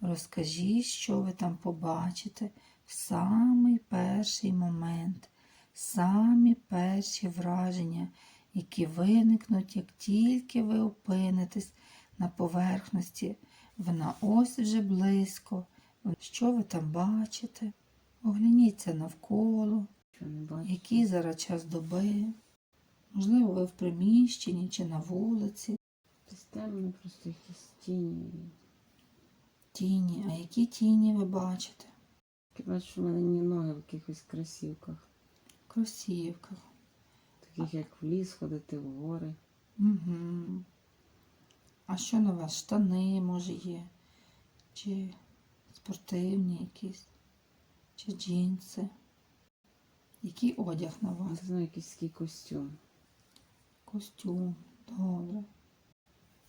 Розкажіть, що ви там побачите в самий перший момент, самі перші враження, які виникнуть, як тільки ви опинитесь на поверхності, вона ось вже близько. Що ви там бачите? Огляніться навколо, який зараз час доби. Можливо, ви в приміщенні чи на вулиці. Десь просто якісь тіні. Тіні. А які тіні ви бачите? Я бачу, що в мене ні ноги в якихось красівках. В кросівках. Таких як в ліс ходити, в гори. Угу. А що на вас? Штани, може, є? Чи спортивні якісь? Чи джинси? Який одяг на Не вас? знаю, якийсь костюм. Костюм. Добре.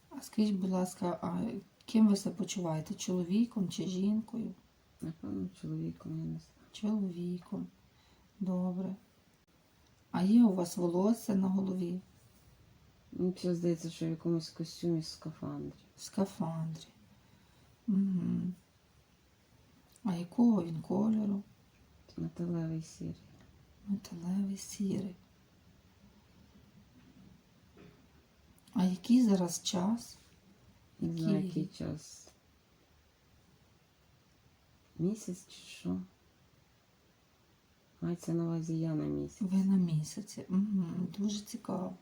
А скажіть, будь ласка, а ким ви себе почуваєте? Чоловіком чи жінкою? Напевно, чоловіком, я не знаю. Чоловіком. Добре. А є у вас волосся на голові? Мені ще здається, що в якомусь костюмі з скафандрі. В скафандрі. Угу. А якого він кольору? Металевий сірий. Металевий сірий. А який зараз час? Не знаю, Який? час. Місяць чи що? Мається на увазі я на місяць. Ви на місяці. Угу. Дуже цікаво.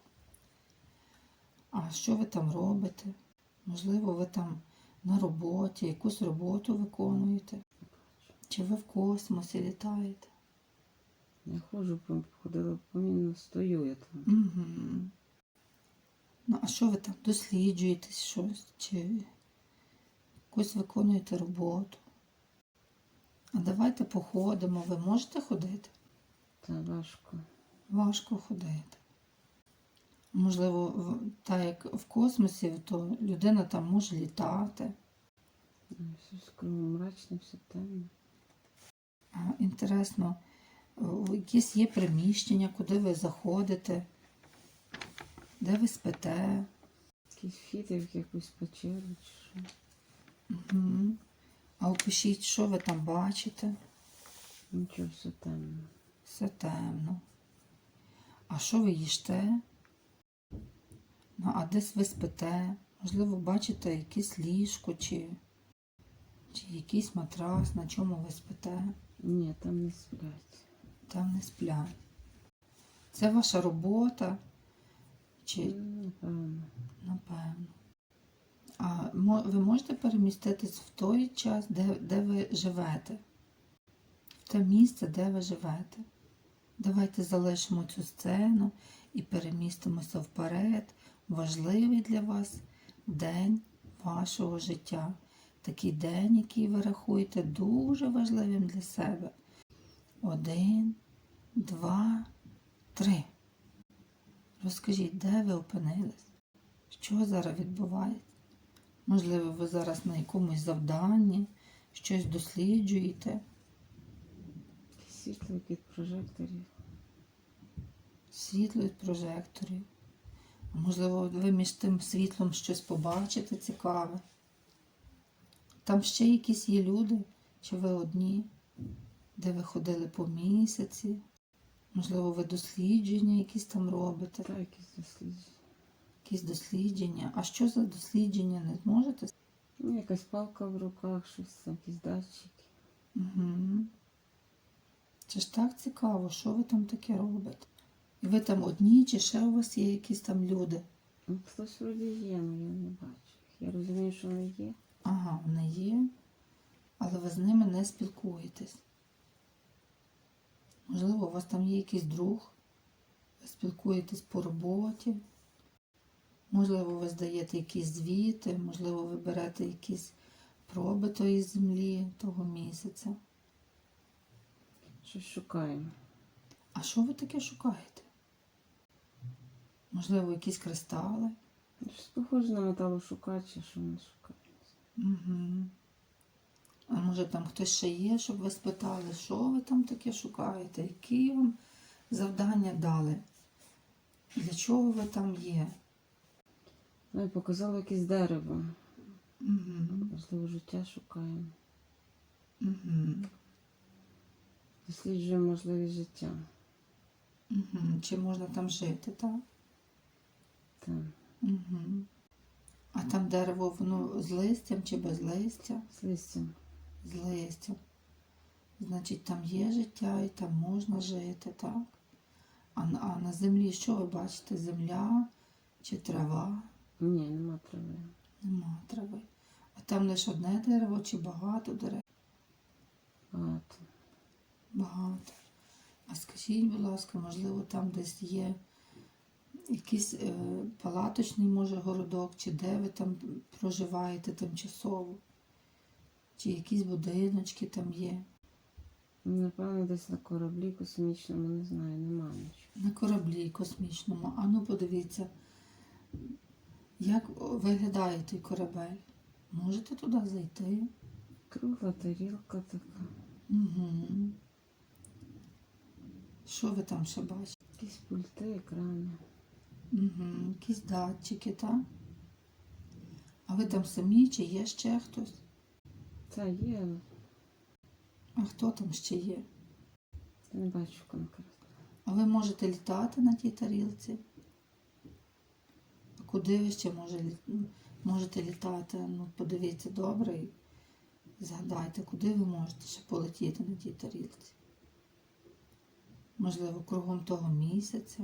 А що ви там робите? Можливо, ви там на роботі, якусь роботу виконуєте? Чи ви в космосі літаєте? Я ходжу, по- ходила помінно, стою я там. Угу. Ну, а що ви там досліджуєте щось? Чи якусь виконуєте роботу? А давайте походимо. Ви можете ходити? Та важко. Важко ходити. Можливо, так як в космосі, то людина там може літати. Ну, Все кругом мрачно, все темно. Інтересно, о, якісь є приміщення, куди ви заходите, де ви спите. Якийсь вхід, в якусь печеру чи що. Угу. А опишіть, що ви там бачите. Нічого, все темно. Все темно. А що ви їсте? Ну, а десь ви спите? Можливо, бачите якесь ліжко чи, чи якийсь матрас, на чому ви спите? Ні, там не сплять. Там не сплять. Це ваша робота? Чи Напевно. напевно? А ви можете переміститись в той час, де, де ви живете? В те місце, де ви живете? Давайте залишимо цю сцену і перемістимося вперед. Важливий для вас день вашого життя. Такий день, який ви рахуєте дуже важливим для себе. Один, два, три. Розкажіть, де ви опинились? Що зараз відбувається? Можливо, ви зараз на якомусь завданні, щось досліджуєте, світло від прожекторів. світло від прожекторів. Можливо, ви між тим світлом щось побачите цікаве. Там ще якісь є люди, чи ви одні, де ви ходили по місяці. Можливо, ви дослідження якісь там робите, Та якісь дослідження. якісь дослідження. А що за дослідження не зможете? Ну, якась палка в руках, щось, там, якісь датчики. Угу. Це ж так цікаво, що ви там таке робите? І ви там одні, чи ще у вас є якісь там люди? Ну, хтось вроді є, але я не бачу. Я розумію, що вони є. Ага, вони є, але ви з ними не спілкуєтесь. Можливо, у вас там є якийсь друг, ви спілкуєтесь по роботі. Можливо, ви здаєте якісь звіти, можливо, ви берете якісь проби тої землі того місяця. Щось шукаємо. А що ви таке шукаєте? Можливо, якісь кристали? Щось похоже на металошукач, що ми шукаємо. Угу. А може там хтось ще є, щоб ви спитали, що ви там таке шукаєте, які вам завдання дали? Для чого ви там є? Ну, і показало якесь дерево. Угу. Можливо, життя шукаємо. Угу. Досліджуємо можливість життя. Угу. Чи можна там жити, так? Так. Угу. А там дерево, воно з листям чи без листя? З листям. З листям. Значить, там є життя і там можна жити, так? А, на- а на землі що ви бачите? Земля чи трава? Ні, нема трави. Нема трави. А там лише одне дерево чи багато дерев? Багато. Багато. А скажіть, будь ласка, можливо, там десь є якийсь е, палаточний, може, городок, чи де ви там проживаєте тимчасово? Чи якісь будиночки там є? Напевно, десь на кораблі космічному, не знаю, нема нічого. На кораблі космічному. А ну подивіться, як виглядає той корабель. Можете туди зайти? Кругла тарілка така. Угу. Що ви там ще бачите? Якісь пульти, екрани. Угу. Якісь датчики, так? А ви там самі чи є ще хтось? Це є, А хто там ще є? я не бачу конкретно. А ви можете літати на тій тарілці? Куди ви ще може, можете літати? Ну, подивіться добре і згадайте, куди ви можете ще полетіти на тій тарілці. Можливо, кругом того місяця.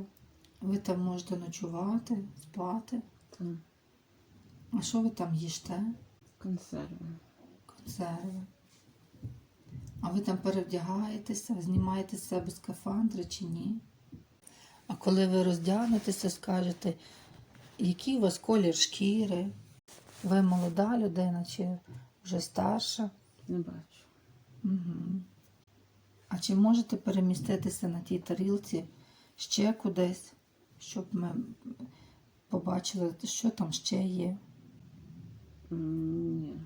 Ви там можете ночувати, спати. Так. А що ви там їсте? Консерви. Консерви. А ви там перевдягаєтеся, знімаєте з себе скафандри чи ні? А коли ви роздягнетеся, скажете, який у вас колір шкіри? Ви молода людина чи вже старша? Не бачу. Угу. А чи можете переміститися на тій тарілці ще кудись, щоб ми побачили, що там ще є? Ні.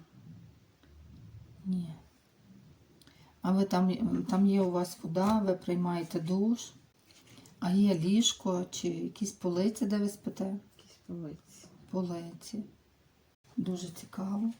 Ні. А ви там, там є у вас вода, ви приймаєте душ, а є ліжко чи якісь полиці, де ви спите? Якісь полиці. Полиці. Дуже цікаво.